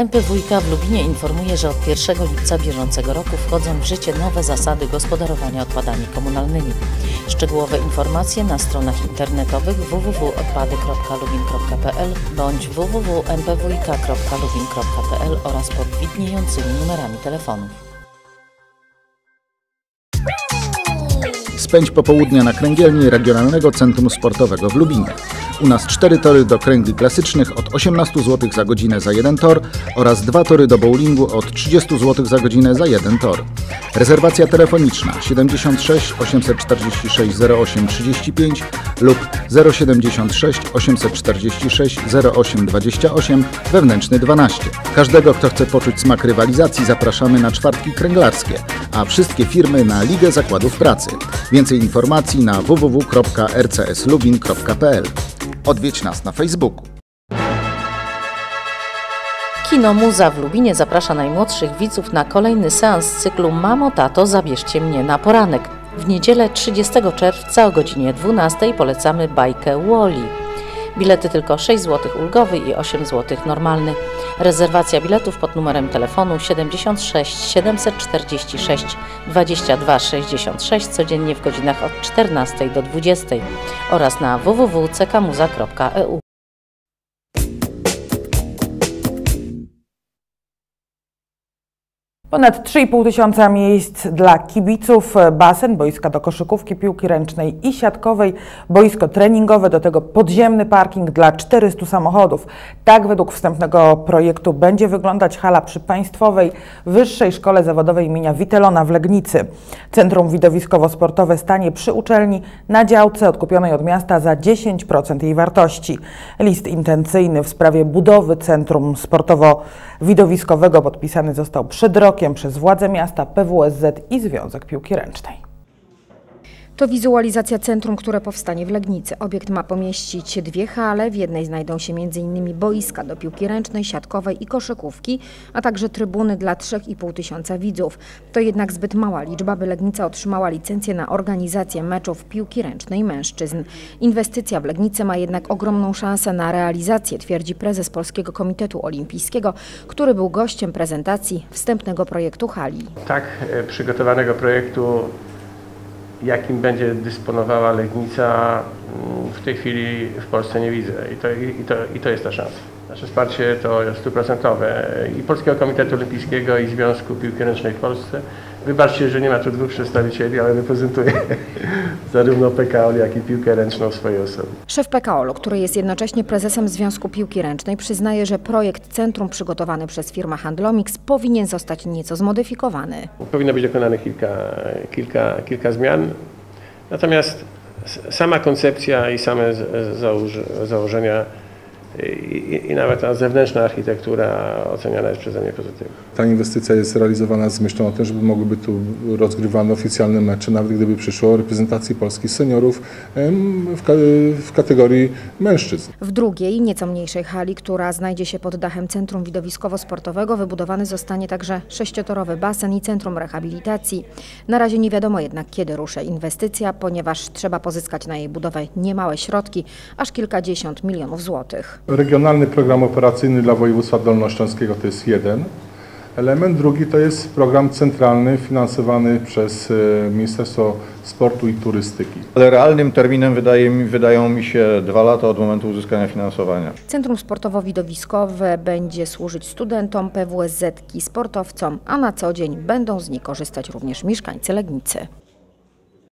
MPWiK w Lubinie informuje, że od 1 lipca bieżącego roku wchodzą w życie nowe zasady gospodarowania odpadami komunalnymi. Szczegółowe informacje na stronach internetowych www.odpady.lubin.pl bądź www.mpwik.lubin.pl oraz pod widniejącymi numerami telefonów. Spędź popołudnia na kręgielni Regionalnego Centrum Sportowego w Lubinie. U nas cztery tory do kręgli klasycznych od 18 zł za godzinę za jeden tor oraz dwa tory do bowlingu od 30 zł za godzinę za jeden tor. Rezerwacja telefoniczna 76 846 08 35 lub 076 846 08 28 wewnętrzny 12. Każdego, kto chce poczuć smak rywalizacji zapraszamy na czwartki kręglarskie, a wszystkie firmy na Ligę Zakładów Pracy. Więcej informacji na www.rcslubin.pl. Odwiedź nas na Facebooku. Kino Muza w Lubinie zaprasza najmłodszych widzów na kolejny seans cyklu Mamo, tato, zabierzcie mnie na poranek. W niedzielę 30 czerwca o godzinie 12 polecamy bajkę Wally. Bilety tylko 6 zł ulgowy i 8 zł normalny. Rezerwacja biletów pod numerem telefonu 76 746 22 66 codziennie w godzinach od 14 do 20 oraz na www.cekmuza.eu. Ponad 3,5 tysiąca miejsc dla kibiców, basen, boiska do koszykówki, piłki ręcznej i siatkowej, boisko treningowe, do tego podziemny parking dla 400 samochodów. Tak według wstępnego projektu będzie wyglądać hala przy Państwowej Wyższej Szkole Zawodowej imienia Witelona w Legnicy. Centrum widowiskowo-sportowe stanie przy uczelni na działce odkupionej od miasta za 10% jej wartości. List intencyjny w sprawie budowy Centrum Sportowo-Widowiskowego podpisany został przed rokiem przez władze miasta, PWSZ i Związek Piłki Ręcznej. To wizualizacja centrum, które powstanie w Legnicy. Obiekt ma pomieścić dwie hale. W jednej znajdą się m.in. boiska do piłki ręcznej, siatkowej i koszykówki, a także trybuny dla 3,5 tysiąca widzów. To jednak zbyt mała liczba, by Legnica otrzymała licencję na organizację meczów piłki ręcznej mężczyzn. Inwestycja w Legnicy ma jednak ogromną szansę na realizację, twierdzi prezes Polskiego Komitetu Olimpijskiego, który był gościem prezentacji wstępnego projektu hali. Tak e, przygotowanego projektu jakim będzie dysponowała Legnica, mm, w tej chwili w Polsce nie widzę i to, i to, i to jest ta szansa. Nasze wsparcie to jest stuprocentowe i Polskiego Komitetu Olimpijskiego i Związku Piłki Ręcznej w Polsce. Wybaczcie, że nie ma tu dwóch przedstawicieli, ale reprezentuję zarówno PKO, jak i piłkę ręczną w swojej osobie. Szef PKO, który jest jednocześnie prezesem Związku Piłki Ręcznej, przyznaje, że projekt centrum przygotowany przez firmę Handlomix powinien zostać nieco zmodyfikowany. Powinno być dokonanych kilka, kilka, kilka zmian, natomiast sama koncepcja i same założenia i, i, nawet ta zewnętrzna architektura oceniana jest przeze mnie pozytywnie. Ta inwestycja jest realizowana z myślą o tym, żeby mogłyby tu rozgrywane oficjalne mecze, nawet gdyby przyszło reprezentacji Polski seniorów w, w kategorii mężczyzn. W drugiej, nieco mniejszej hali, która znajdzie się pod dachem Centrum Widowiskowo-Sportowego, wybudowany zostanie także sześciotorowy basen i centrum rehabilitacji. Na razie nie wiadomo jednak, kiedy ruszy inwestycja, ponieważ trzeba pozyskać na jej budowę niemałe środki, aż kilkadziesiąt milionów złotych. Regionalny program operacyjny dla województwa dolnośląskiego to jest jeden element. Drugi to jest program centralny finansowany przez e, Ministerstwo Sportu i Turystyki. Ale realnym terminem wydaje mi, wydają mi się dwa lata od momentu uzyskania finansowania. Centrum Sportowo-Widowiskowe będzie służyć studentom, PWSZ-ki, sportowcom, a na co dzień będą z niej korzystać również mieszkańcy Legnicy.